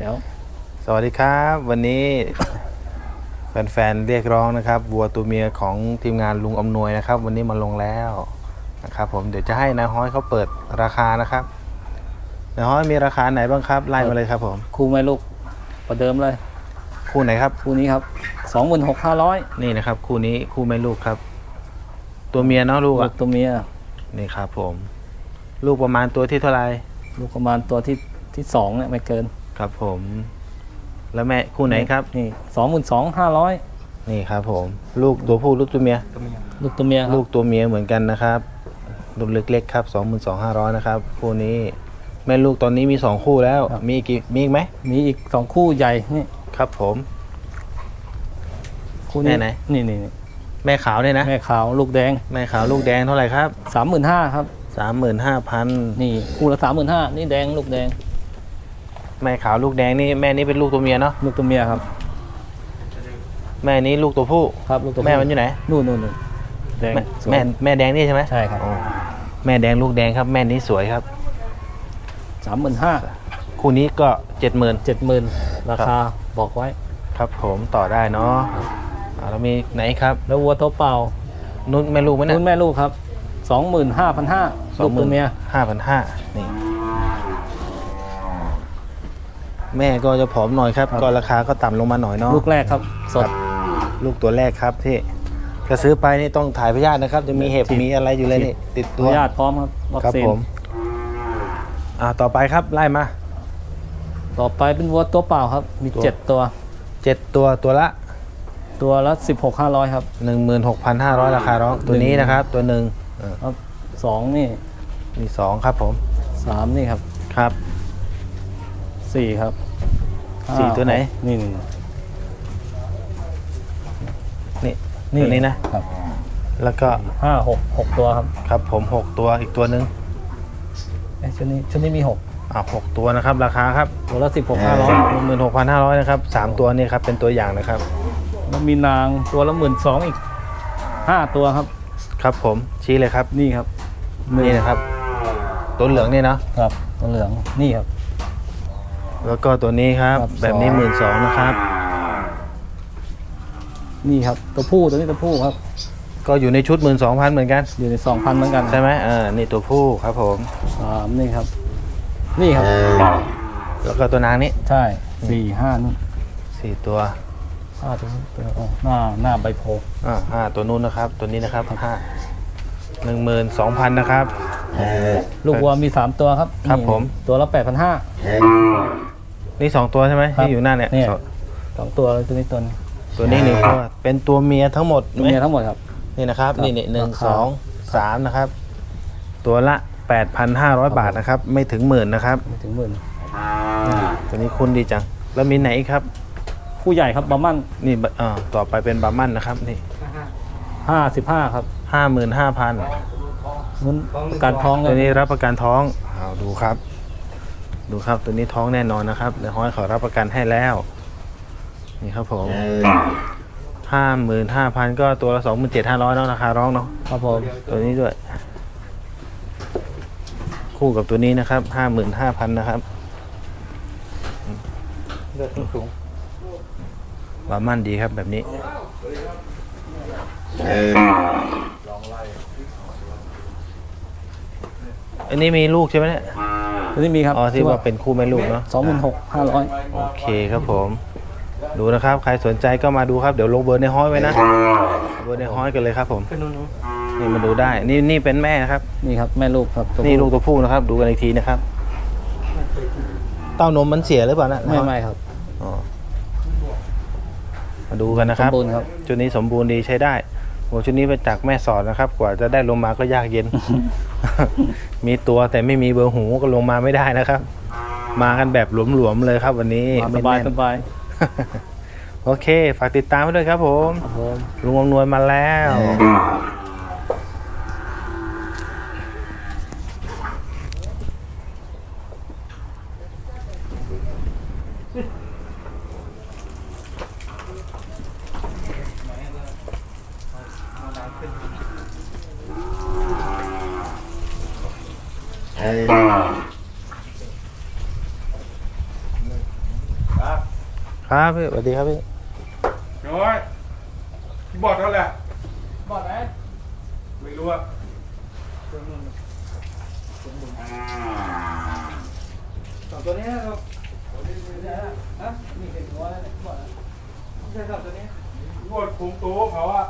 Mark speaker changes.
Speaker 1: เดี๋ยว
Speaker 2: สวัสดีครับ วันนี้ แฟนๆเรียกร้องนะครับวัวตัวเมียของทีมงานลุงอำนวยนะครับ วันนี้มาลงแล้วนะครับ ผมเดี๋ยวจะให้นายห้อยเขาเปิดราคานะครับนายห้อยมีราคาไหนบ้างครับไล่มาเลยครับผม
Speaker 1: คู่แม่ลูกประเดิมเลย
Speaker 2: คู่ไหนครับ
Speaker 1: คู่นี้ครับสองหมื่นหกห้าร้อย
Speaker 2: นี่นะครับ คู่นี้คู่แม่ลูกครับ ตัวเมียเนาะลูก
Speaker 1: ลู
Speaker 2: อะ
Speaker 1: กตัวเมีย
Speaker 2: นี่ครับผม ลูกประมาณตัวที่เท่าไหร่
Speaker 1: ลูกประมาณตัวที่ที่สองเนี่ยไม่เกิน
Speaker 2: ครับผม แล้วแม่คู่ไหนครับ
Speaker 1: นี่สองหมื่นสองห้าร้อย
Speaker 2: นี่ครับผม ลูกตัวผู้ลูกตัวเมีย
Speaker 1: ลูกตัวเมียครับ
Speaker 2: ลูกตัวเมียเหมือนกันนะครับ ลูกเล็กๆครับ22,500นะครับ คู่นี้ แม่ลูกตอนนี้มี2คู่แล้ว มีอีกกี่มีอีกไหม
Speaker 1: มีอีกสองคู่ใหญ่นี่
Speaker 2: ครับผม
Speaker 1: คู่นี้
Speaker 2: ไหน
Speaker 1: นี่นี่นี่
Speaker 2: แม่ขาวเนี่ยนะ
Speaker 1: แม่ขาวลูกแดง
Speaker 2: แม่ขาวลูกแดงเท่าไหร่ครับ
Speaker 1: สามหมื่นห้าครับ
Speaker 2: 35,000
Speaker 1: นี่คู่ละสามหมื่นห้านี่แดงลูกแดง
Speaker 2: แม่ขาวลูกแดงนี่แม่นี้เป็นลูกตัวเมียเนาะ
Speaker 1: ลูกตัวเมียครับ
Speaker 2: แม่นี้ลูกตัวผู้
Speaker 1: ครับลูกตัว
Speaker 2: แม่มันอยู่ไหน
Speaker 1: นู่นนู่นนู่นแดง
Speaker 2: แม่
Speaker 1: สวย
Speaker 2: แม่แม่แดงนี่ใช่ไหม
Speaker 1: ใช่ครับ
Speaker 2: โอ้แม่แดงลูกแดงครับ แม่นี้สวยครับ
Speaker 1: สามหมื่นห้า
Speaker 2: คู่นี้ก็70,000
Speaker 1: เจ็ดหมื่นราคาบอกไว้
Speaker 2: ครับผมต่อได้เนาะอ่าแล้วมีไหนครับ
Speaker 1: แล้ววัวตัวเปล่า
Speaker 2: นุ่นแม่ลูกไหมเนี่ย
Speaker 1: นุ่นแม่ลูกครับสองหมื่นห้าพันห้าลูกตัวเมีย
Speaker 2: ห้าพันห้านี่ แม่ก็จะผอมหน่อยครับ ก็ราคาก็ต่ำลงมาหน่อยเนาะ
Speaker 1: ลูกแรกครับสด
Speaker 2: ลูกตัวแรกครับที่จะซื้อไปนี่ต้องถ่ายพยาธินะครับ จะมีเห็บ
Speaker 1: ฉีด
Speaker 2: มีอะไรอยู่เลยนี่ติดตัว
Speaker 1: ญาติพร้อมครับวัค
Speaker 2: ครับ
Speaker 1: ซีน
Speaker 2: ผมอ่าต่อไปครับไล่มา
Speaker 1: ต่อไปเป็นวัวตัวเปล่าครับ มี
Speaker 2: ตัว
Speaker 1: เจ็ดตัว
Speaker 2: เจ็ดตัวตัวละ
Speaker 1: ตัวละสิบหกห้าร้อยครับ
Speaker 2: หนึ่งหมื่นหกพันห้าร้อยราคาร้องตัวนี้นะครับ ตัวหนึ่งอ่า
Speaker 1: ครับสองนี่
Speaker 2: มีสองครับผม
Speaker 1: สามนี่ครับ
Speaker 2: ครับ
Speaker 1: สี่ครับ
Speaker 2: สี่ตัวไหน
Speaker 1: กนี่นี่
Speaker 2: นี่ตัวนี้นะ
Speaker 1: ครับ
Speaker 2: แล้วก็
Speaker 1: ห้าหกหกตัวครับ
Speaker 2: ครับผมหกตัวอีกตัวหนึ่ง
Speaker 1: เอ้ยชุดนี้ชุดนี้มีหก
Speaker 2: อ่าหกตัวนะครับ ราคาครับ
Speaker 1: ตัวละสิบหกห้าร้อย
Speaker 2: หนึ่งหมื่นหกพันห้าร้อยนะครับสามตัวนี่ครับเป็นตัวอย่างนะครับ
Speaker 1: แล้วมีนางตัวละหมื่นสองอีกห้าตัวครับ
Speaker 2: ครับผมชี้เลยครับ
Speaker 1: นี่ครับ
Speaker 2: นี่นะครับ ตัวเหลืองนี่เนาะ
Speaker 1: ครับตัวเหลืองนี่ครับ
Speaker 2: แล้วก็ตัวนี้ครับ
Speaker 1: ครับ
Speaker 2: แบบนี้
Speaker 1: สอง
Speaker 2: หมื่นสองนะครับ
Speaker 1: นี่ครับตัวผู้ตัวนี้ตัวผู้ครับ
Speaker 2: ก็อยู่ในชุดหมื่นสองพันเหมือนกัน
Speaker 1: อยู่ในสองพันเหมือนกัน
Speaker 2: ใช่ไหมเออนี่ตัวผู้ครับผม
Speaker 1: สามนี่ครับ นี่ครับ
Speaker 2: แล้วก็ตัวนางนี้
Speaker 1: ใช่สี่ห้านู่น
Speaker 2: สี่ตัว
Speaker 1: ห้าตัวนู้นตัวอ๋อหน้าหน้าใบโพธิ์
Speaker 2: อ่าห้าตัวนู้นนะครับ ตัวนี้นะครับห้าหนึ่งหมื่นสองพันนะครับ
Speaker 1: ลูกวัวมีสามตัวครับ
Speaker 2: ครับ
Speaker 1: นี่
Speaker 2: ผม
Speaker 1: ตัวละแปดพันห้า
Speaker 2: นี่สองตัวใช่ไหม
Speaker 1: ครับ
Speaker 2: ที่อยู่หน้าเนี่ย
Speaker 1: เนี่ย
Speaker 2: สอง
Speaker 1: สองตัวเลยตัวนี้ตัวนี้
Speaker 2: ตัวนี้หนึ่งตัวเป็นตัวเมียทั้งหมด
Speaker 1: ตัว
Speaker 2: ไหม
Speaker 1: เมียทั้งหมดครับ
Speaker 2: นี่นะครับ
Speaker 1: ครับ
Speaker 2: นี่นี่หนึ่ง
Speaker 1: ราคา
Speaker 2: สองสามนะครับ ตัวละแปดพันห้าร้อยบาทนะครับ ไม่ถึงหมื่นนะครับ
Speaker 1: ไม่ถึงหมื่น
Speaker 2: ตัวนี้คุณดีจัง แล้วมีไหนอีกครับ
Speaker 1: ผู้ใหญ่ครับบาร์มัน
Speaker 2: นี่บอ่าต่อไปเป็นบาร์มันนะครับนี่
Speaker 1: ห้าสิบห้าครับ
Speaker 2: ห้าหมื่นห้าพัน
Speaker 1: นุ้นการท้องเล
Speaker 2: ตัวยนี้รับประกันท้องเอาดูครับ ดูครับตัวนี้ท้องแน่นอนนะครับเดี๋ยวห้อยขอรับประกันให้แล้ว นี่ครับผมห้าหมื่นห้าพันก็ตัวละสองหมื่นเจ็ดห้าร้อยเนาะราคาร้องเนาะ
Speaker 1: ครับผม
Speaker 2: ตัวนี้ด้วย คู่กับตัวนี้นะครับห้าหมื่นห้าพันนะครับ
Speaker 1: เลือดสูง
Speaker 2: บาร์มันดีครับแบบนี้อันนี้มีลูกใช่ไหมเนี่ย
Speaker 1: ตัวนี้มีครับ
Speaker 2: อ๋อที่ว่าเป็นคู่แม่ลูกเนาะ
Speaker 1: สองหมื่นหกห้าร้อย
Speaker 2: โอเคครับผม ดูนะครับ ใครสนใจก็มาดูครับ เดี๋ยวลงเบอร์ในห้อยไว้นะเอาเบอร์ในห้อยกันเลยครับผมนี่มาดูได้ นี่นี่เป็นแม่นะครับ
Speaker 1: นี่ครับแม่ลูกครับตัว
Speaker 2: นี่
Speaker 1: ผู้
Speaker 2: ลูกตัวผู้นะครับ ดูกันอีกทีนะครับ เต้านมมันเสียหรือเปล่านะ
Speaker 1: ไม่ไม่ครับ
Speaker 2: อ๋อมาดูกันนะครับ
Speaker 1: สมบูรณ์ครับ
Speaker 2: ชุดนี้สมบูรณ์ดีใช้ได้โอ้ชุดนี้ไปจากแม่สอดนะครับ กว่าจะได้ลงมาก็ยากเย็น มีตัวแต่ไม่มีเบอร์หูก็ลงมาไม่ได้นะครับ มากันแบบหลวมๆเลยครับ วันนี้
Speaker 1: มาส
Speaker 2: ไม่
Speaker 1: บาย
Speaker 2: แน่น
Speaker 1: สบาย
Speaker 2: โอเค ฝากติดตามไว้ด้วยครับผม
Speaker 1: ครับผม
Speaker 2: ลุงอำนวยมาแล้ว ครับพี่สวัสดีครับพี่
Speaker 3: น้อยบอดเท่าไหร่
Speaker 1: บอดไหม
Speaker 3: ไม่รู้อะ
Speaker 1: สองตัวนี้ครับฮะนี่เห็นหัวแล้วเนี่ยบอดนะไม่ใช่สองตัวนี้
Speaker 3: บอดคุมตัวเขาอะ